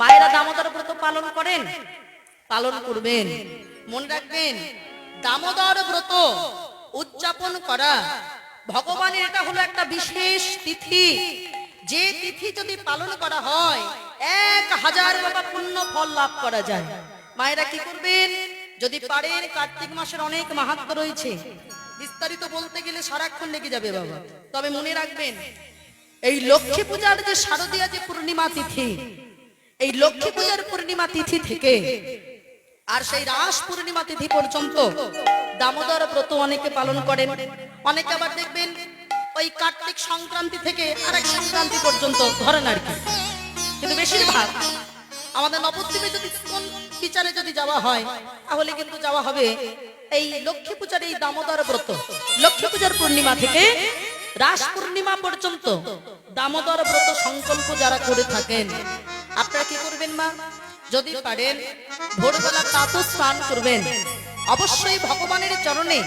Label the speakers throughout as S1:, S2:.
S1: মায়েরা দামোদর ব্রত পালন করেন, পালন করবেন। মনে রাখবেন, দামোদর ব্রত উদযাপন করা, ভগবানের এটা হলো একটা বিশেষ তিথি। যে তিথি যদি পালন করা হয়, এক হাজার বাবা পুণ্য ফল লাভ করা যায়। মায়েরা কি করবেন? যদি পারেন, কার্তিক মাসের অনেক মাহাত্ম রয়েছে। বিস্তারিত বলতে গেলে সারাক্ষণ লেগে যাবে বাবা। তবে মনে রাখবেন, এই লক্ষ্মী পূজার যে শারদীয়া যে পূর্ণিমা তিথি এই লক্ষ্মী পূজার পূর্ণিমা তিথি থেকে আর সেই রাস পূর্ণিমা তিথি পর্যন্ত দামোদর ব্রত অনেকে পালন করেন। অনেকে আবার দেখবেন ওই কার্তিক সংক্রান্তি থেকে আরেক সংক্রান্তি পর্যন্ত ধরেন আর কি। কিন্তু বেশিরভাগ আমাদের নবদ্বীপে যদি কোন বিচারে যদি যাওয়া হয়, তাহলে কিন্তু যাওয়া হবে এই লক্ষ্মী পূজার এই দামোদর ব্রত। লক্ষ্মী পূজার পূর্ণিমা থেকে রাস পূর্ণিমা পর্যন্ত দামোদর ব্রত সংকল্প যারা করে থাকেন আপনারা কি করবেন, মা? যদি পারেন, ভোরবেলা প্রাত স্নান করবেন। অবশ্যই ভগবানের চরণে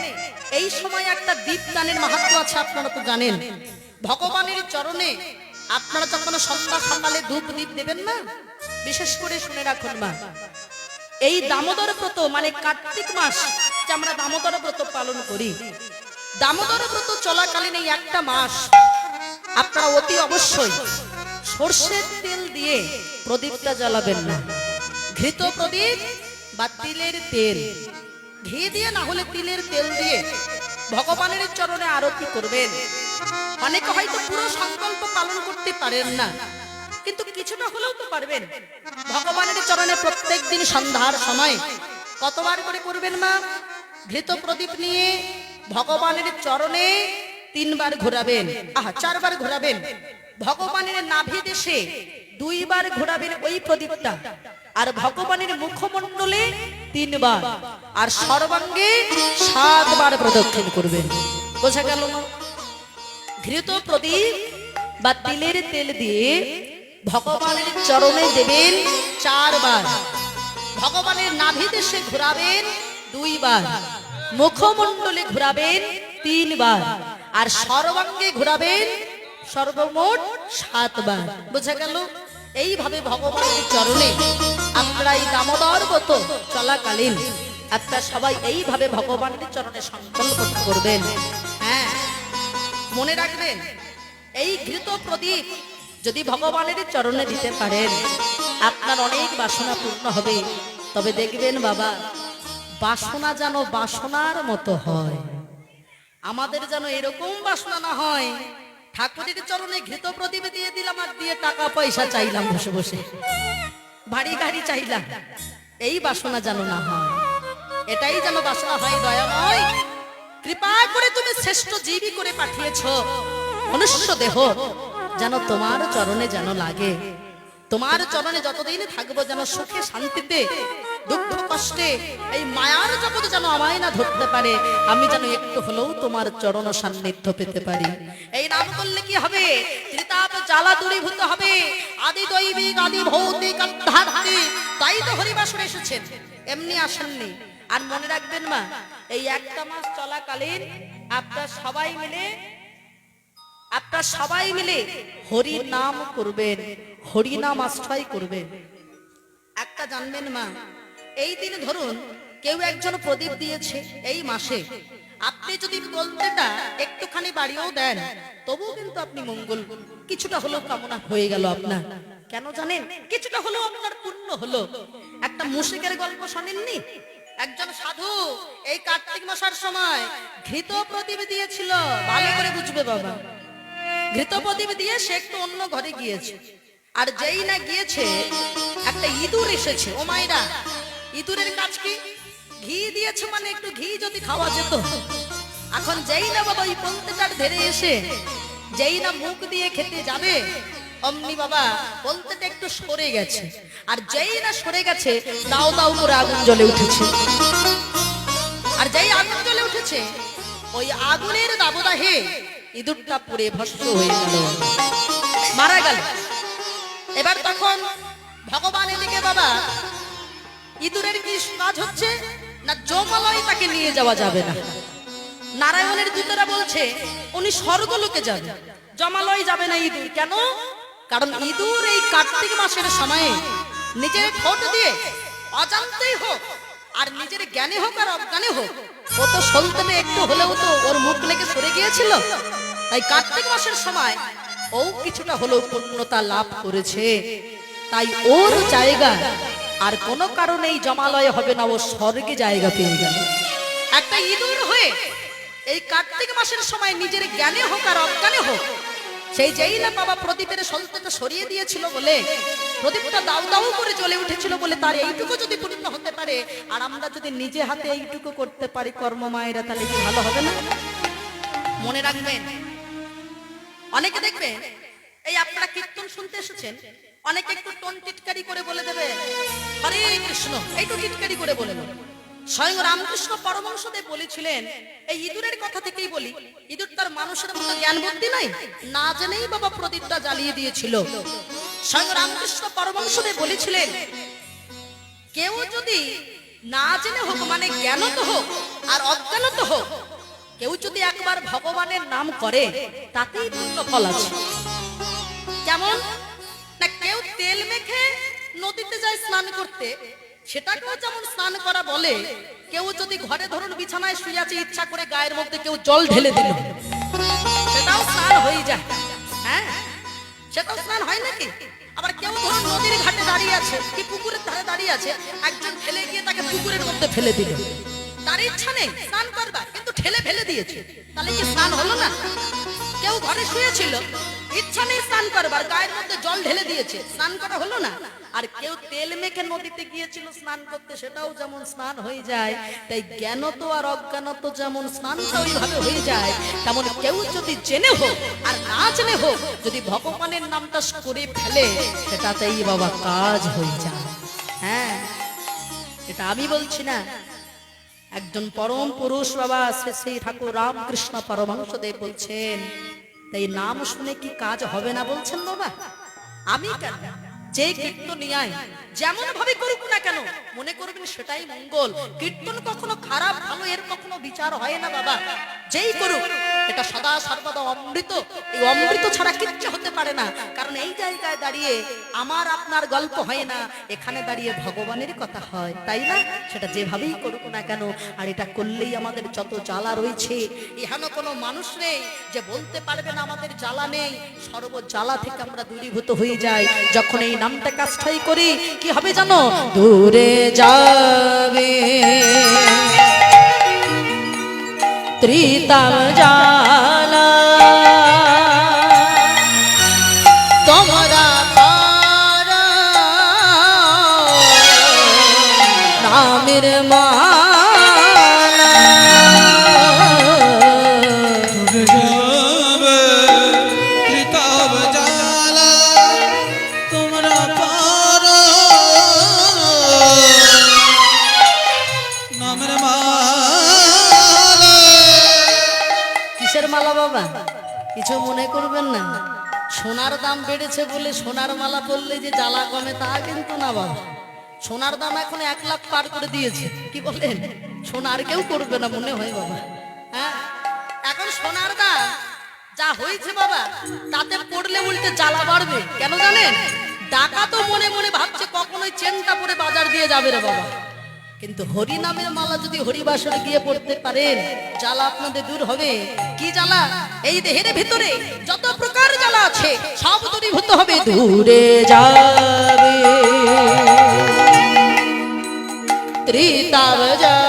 S1: এই সময় একটা দীপ দানের মাহাত্ম আছে, আপনারা তো জানেন। ভগবানের চরণে আপনারা যখন সন্ধ্যা সকালে ধূপ দীপ দেবেন না বিশেষ করে শুনে রাখুন, মা। এই দামোদর ব্রত মানে কার্তিক মাস, যে আমরা দামোদর ব্রত পালন করি। দামোদর ব্রত চলাকালীন এই একটা মাস, আপনারা অতি অবশ্যই সর্ষের তেল দিয়ে প্রদীপটা জ্বালাবেন না। ঘৃত প্রদীপ বা তিলের তেল। ঘি দিয়ে না হলে তিলের তেল দিয়ে ভগবানের চরণে আরতি করবেন। অনেকে হয়তো পুরো সংকল্প পালন করতে পারেন না, কিন্তু কিছুটা হলেও তো পারবেন। ভগবানের চরণে প্রত্যেক দিন সন্ধ্যার সময় কতবার করে করবেন মা? ঘৃত প্রদীপ নিয়ে ভগবানের চরণে তিনবার ঘোরাবেন। আহা, চারবার ঘোরাবেন। ভগবানের নাভি দেশে দুইবার ঘোরাবেন ওই প্রদীপটা। আর ভগবানের মুখমণ্ডলে তিনবার। আর সর্বাঙ্গে সাতবার প্রদক্ষিণ করবেন। বোঝা গেল ঘৃত প্রদীপ বা তিলের তেল দিয়ে ভগবানের চরণে দেবেন চারবার। ভগবানের নাভি দেশে ঘোরাবেন দুইবার। মুখমণ্ডলে ঘোরাবেন তিনবার। আর সর্বাঙ্গে ঘোরাবেন সর্বমোট সাতবার। বোঝা গেল? এইভাবে ভগবানের চরণে আপনারা এই দামোদর ব্রত চলাকালীন আপনারা সবাই এইভাবে ভগবানের চরণে সংকল্প করবেন। হ্যাঁ মনে রাখবেন, এই ঘৃত প্রদীপ যদি ভগবানের চরণে দিতে পারেন, আপনার অনেক বাসনা পূর্ণ হবে। তবে দেখবেন বাবা, বাসনা যেন বাসনার মতো হয়। আমাদের যেন এরকম বাসনা না হয় ঠাকুরের চরণে ঘৃত প্রদীপ দিয়ে দিলাম আর দিয়ে টাকা পয়সা চাইলাম বসে বসে। বাড়ি গাড়ি চাইলাম। এই বাসনা যেন না হয়। এটাই যেন বাসনা হয় দয়াময় কৃপা করে তুমি শ্রেষ্ঠ জীবী করে পাঠিয়েছ। মনুষ্য দেহ যেন তোমার চরণে যেন লাগে। তোমার চরণে যতদিন থাকব যেন সুখে শান্তিতে, দুঃখ কষ্টে, এই মায়ার জগৎ যেন আমায় না ধরতে পারে, আমি যেন একটু হলেও তোমার চরণ সান্নিধ্য পেতে পারি। এই নাম করলে কি হবে? ত্রিতাপ জ্বালা দূরীভূত হবে। আদি দৈবিক, আদি ভৌতিক, আধ্যাত্মিক তাই তো হরিবাসরে এসেছেন। এমনি আসেননি। আর মনে রাখবেন মা, এই একটা মাস চলাকালীন আপনার সবাই মিলে, আপনার সবাই মিলে হরি নাম করবেন। হরি নাম আশ্রয় করবেন একটা জানবেন মা, এই দিন ধরুন কেউ একজন প্রদীপ দিয়েছে এই মাসে। আপনি যদি বলতেটা একটুখানি বাড়িয়েও দেন, তবুও কিন্তু আপনি মঙ্গল। কিছুটা হলেও কামনা হয়ে গেল আপনার। কেন জানেন? কিছুটা হলেও আপনার পূর্ণ হলো। একটা মুশিকের গল্প শোনেননি? একজন সাধু এই কার্তিক মাসের সময় ঘৃত প্রদীপ দিয়েছিল। ভালো করে বুঝবে বাবা। ঘৃত প্রদীপ দিয়ে সে একটু অন্য ঘরে গিয়েছে। আর যেই না গিয়েছে, একটা ইঁদুর এসেছে। ও মাইরা ইঁদুরের কাজ কি? ঘি দিয়েছে মানে একটু ঘি যদি খাওয়া যেত। এখন যেই না বাবা ওই পন্থেটার ধরে এসে, যেই না মুখ দিয়ে খেতে যাবে, অমনি বাবা বলতেটা একটু সরে গেছে। আর যেই না সরে গেছে, দাও দাও করে আগুন জ্বলে উঠেছে। আর যেই আগুন জ্বলে উঠেছে, ওই আগুনের দাবদাহে ইঁদুরটা পুড়ে ভস্ম হয়ে গেল। মারা গেল। এবার তখন ভগবান এদিকে, বাবা, ইঁদুরের কি কাজ হচ্ছে না জমালয় তাকে নিয়ে যাওয়া যাবে না? নারায়ণের দূতরা বলছে, উনি স্বর্গলোকে যাবে। জমালয় যাবে না ইঁদুর। কেন? কারণ ইঁদুর এই কার্তিক মাসের সময়ে নিজের ঠোঁট দিয়ে অজান্তেই হোক আর নিজের জ্ঞানে হোক আর অজ্ঞানে হোক, ও তো সন্তানে একটু হলেও তো ওর মুখ লেগে সরে গিয়েছিল। তাই কার্তিক মাসের সময় ও কিছুটা হলেও পূর্ণতা লাভ করেছে। তাই ওর জায়গা আর কোনো কারণেই জমালয় হবে না, ও স্বর্গে জায়গা পেয়ে গেল একটা ইঁদুর হয়ে এই কার্তিক মাসের সময় নিজের জ্ঞানে হোক আর অজ্ঞানে হোক, সেই যেই না বাবা প্রদীপের সলতেটা সরিয়ে দিয়েছিল বলে, প্রদীপটা দাউ দাউ করে জ্বলে উঠেছিল বলে তার এইটুকু যদি পূর্ণ হতে পারে, আর আমরা যদি নিজে হাতে এইটুকু করতে পারি কর্ম মায়েরা তাহলে কি ভালো হবে না? মনে রাখবেন অনেকে দেখবেন এই আপনারা কীর্তন শুনতে এসেছেন? অনেকে একটু টোন টিটকারি করে বলে দেবে, হরে কৃষ্ণ। একটু টিটকারি করে বলে দেবে। স্বয়ং রামকৃষ্ণ পরমংশদেব বলেছিলেন, এই ইঁদুরের কথা থেকেই বলি, ইঁদুর তার মানুষের মতো জ্ঞান বুদ্ধি নাই না জেনেই বাবা প্রদীপটা জ্বালিয়ে দিয়েছিল। স্বয়ং রামকৃষ্ণ পরমংশদেব বলেছিলেন, কেউ যদি না জেনে হোক মানে জ্ঞানত হোক আর অজ্ঞানত হোক কেউ যদি একবার ভগবানের নাম করে, তাতেই পূর্ণ ফল আছে। কেমন? না, কেউ তেল মেখে নদীতে যায় স্নান করতে, সেটাকেও যেমন স্নান করা বলে, কেউ যদি ঘরে ধরুন বিছানায় শুয়ে আছে, ইচ্ছা করে গায়ের মধ্যে কেউ জল ঢেলে দিল, সেটাও স্নান হয়ে যায়। হ্যাঁ সেটাও স্নান হয় নাকি? আবার কেউ ধরুন নদীর ঘাটে দাঁড়িয়ে আছে, কি পুকুরের ধারে দাঁড়িয়ে আছে, একজন ফেলে গিয়ে তাকে পুকুরের মধ্যে ফেলে দিল। তার ইচ্ছা নেই, স্নান করবার, কিন্তু ঠেলে ফেলে দিয়েছে। তাহলে কি স্নান হলো না? কেউ ঘরে শুয়েছিল, ইচ্ছা নেই স্নান করবার, গায়ের মধ্যে জল ঢেলে দিয়েছে। স্নান করা হলো না? আর কেউ তেল মেখে নদীতে গিয়েছিল স্নান করতে, সেটাও যেমন স্নান হয়ে যায়, তাই জ্ঞান তো আর অজ্ঞানত যেমন স্নানটা ওইভাবে হয়ে যায়, তেমন কেউ যদি জেনে হোক আর না জেনে হোক, যদি ভগবানের নামটা করে ফেলে, সেটাতেই বাবা কাজ হয়ে যায়। হ্যাঁ এটা আমি বলছি না একজন পরম পুরুষ বাবা শ্রী ঠাকুর রামকৃষ্ণ পরমহংসদেব বলছেন, তাই নাম শুনে কি কাজ হবে না? বলছেন বাবা। আমি কেন? যে কীর্তনিয়ায় যেমন ভাবে করুক না কেন, মনে করবেন সেটাই মঙ্গল। কীর্তন কখনো খারাপ, ভালো, এর কখনো বিচার হয় না বাবা। যেই করুক এটা সদা সর্বদা অমৃত। এই অমৃত ছাড়া কিচ্ছু হতে পারে না। কারণ এই জায়গায় দাঁড়িয়ে আমার আপনার গল্প হয় না। এখানে দাঁড়িয়ে ভগবানের কথা হয়, তাই না? সেটা যেভাবেই করুক না কেন, আর এটা করলেই আমাদের যত জ্বালা রয়েছে এখানে কোনো মানুষ নেই যে বলতে পারবে না আমাদের জ্বালা নেই। সর্ব জ্বালা থেকে আমরা দূরীভূত হয়ে যাই। যখন এই নামটা কাজটাই করি, কি হবে জানো? দূরে যাবে। ত্রিতাম জালা কিছু মনে করবেন না। সোনার দাম বেড়েছে বলে সোনার মালা পরলে যে জ্বালা কমে তা কিন্তু না বাবা। সোনার দাম এখন এক লাখ পার করে দিয়েছে। কি বলেন সোনার কেউ করবে না মনে হয় বাবা। হ্যাঁ? এখন সোনার দাম যা হয়েছে বাবা, তাতে পড়লে উল্টে জ্বালা বাড়বে। কেন জানেন? টাকা তো মনে মনে ভাবছে কখনোই চেনটা পরে বাজার দিয়ে যাবে রে বাবা। কিন্তু হরি নামের মালা যদি হরিবাসরে গিয়ে পড়তে পারেন, জ্বালা আপনাদের দূর হবে। কি জ্বালা? এই দেহের ভিতরে যত প্রকার জ্বালা আছে, সব দূরীভূত হবে। দূরে যাবে। ত্রিতাব জ্বালা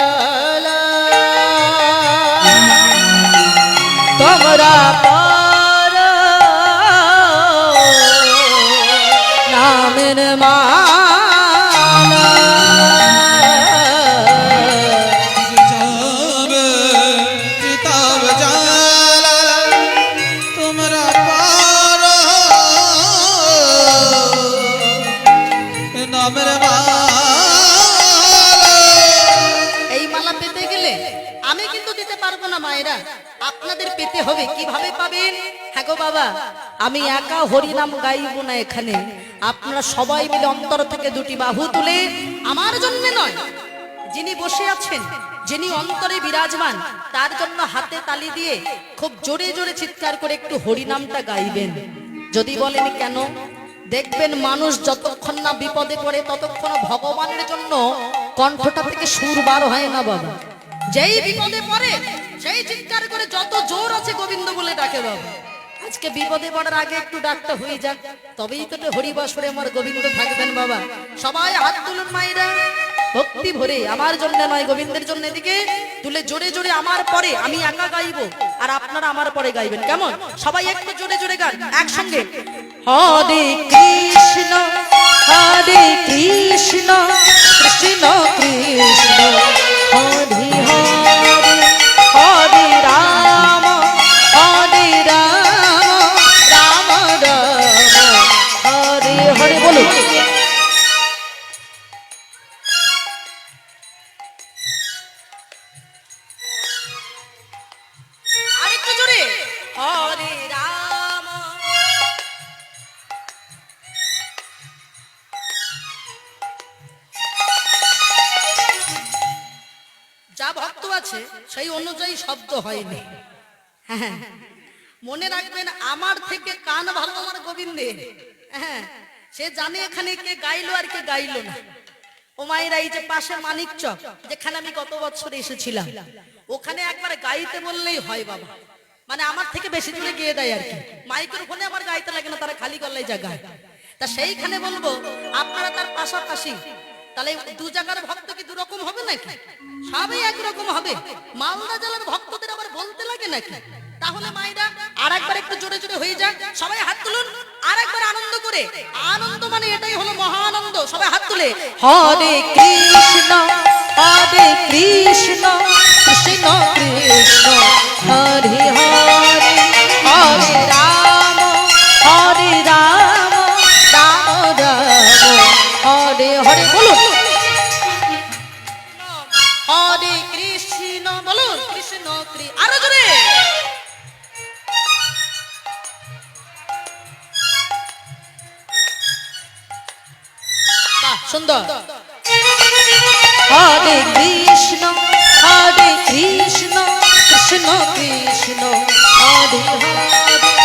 S1: পারব না মায়েরা। আপনাদের পেতে হবে, কীভাবে পাবেন? হ্যাঁ গো বাবা, আমি একা হরিনাম গাইব না এখানে। আপনারা সবাই মিলে অন্তর থেকে দুটি বাহু তুলে, আমার জন্য নয়, যিনি বসে আছেন, যিনি অন্তরে বিরাজমান, তার জন্য হাতে তালি দিয়ে খুব জোরে জোরে চিৎকার করে একটু হরিনামটা গাইবেন। যদি বলেন কেন? দেখবেন মানুষ যতক্ষণ না বিপদে পড়ে, ততক্ষণ ভগবানের জন্য কণ্ঠটা থেকে সুর বার হয় না বাবা। যেই বিপদে পড়ে, সেই চিৎকার করে যত জোর আছে গোবিন্দ বলে ডাকে বাবা। আজকে বিপদে পড়ার আগে একটু ডাকটা হয়ে যাক, তবেই তো হরিবাসরে আমার গোবিন্দ থাকবেন বাবা। সবাই হাত তুলুন মায়েরা। ভক্তি ভরে, আমার জন্য নয়, গোবিন্দের জন্য এদিকে। তুলে জোরে জোরে আমার পরে আমি একা গাইবো, আর আপনারা আমার পরে গাইবেন। কেমন? সবাই একটু জোরে জোরে গান, একসঙ্গে। হরে কৃষ্ণ হরে কৃষ্ণ কৃষ্ণ কৃষ্ণ। আছে সেই অনুযায়ী শব্দ হয়নি। হ্যাঁ মনে রাখবেন, আমার থেকে কান ভালো আমার গোবিন্দের। হ্যাঁ সে জানে এখানে কে গাইলো আর কে গাইলো না। ও মায়েরা, এই যে পাশে মানিক চক যেখানে আমি গত বছর এসেছিলাম, ওখানে একবার গাইতে বললেই হয় বাবা। মানে আমার থেকে বেশি জোরে গিয়ে দেয় আর কি। মাইকের ফোনে আমার গাইতে লাগে না, তারা খালি গলায় যা গায় তা সেইখানে বলব, আপনারা তার পাশাপাশি তাহলে দু জায়গার ভক্ত কি দু রকম হবে নাকি? সবই একরকম হবে। মালদা জেলার ভক্তদের আবার বলতে লাগে নাকি? তাহলে মায়েরা আর একবার একটু জোরে জোরে হয়ে যাক। সবাই হাত তুলুন আর একবার আনন্দ করে। আনন্দ মানে এটাই হলো মহানন্দ। সবাই হাত তুলে, হরে কৃষ্ণ হরে কৃষ্ণ। সুন্দর। হরে কৃষ্ণ হরে কৃষ্ণ কৃষ্ণ কৃষ্ণ হরে হরে।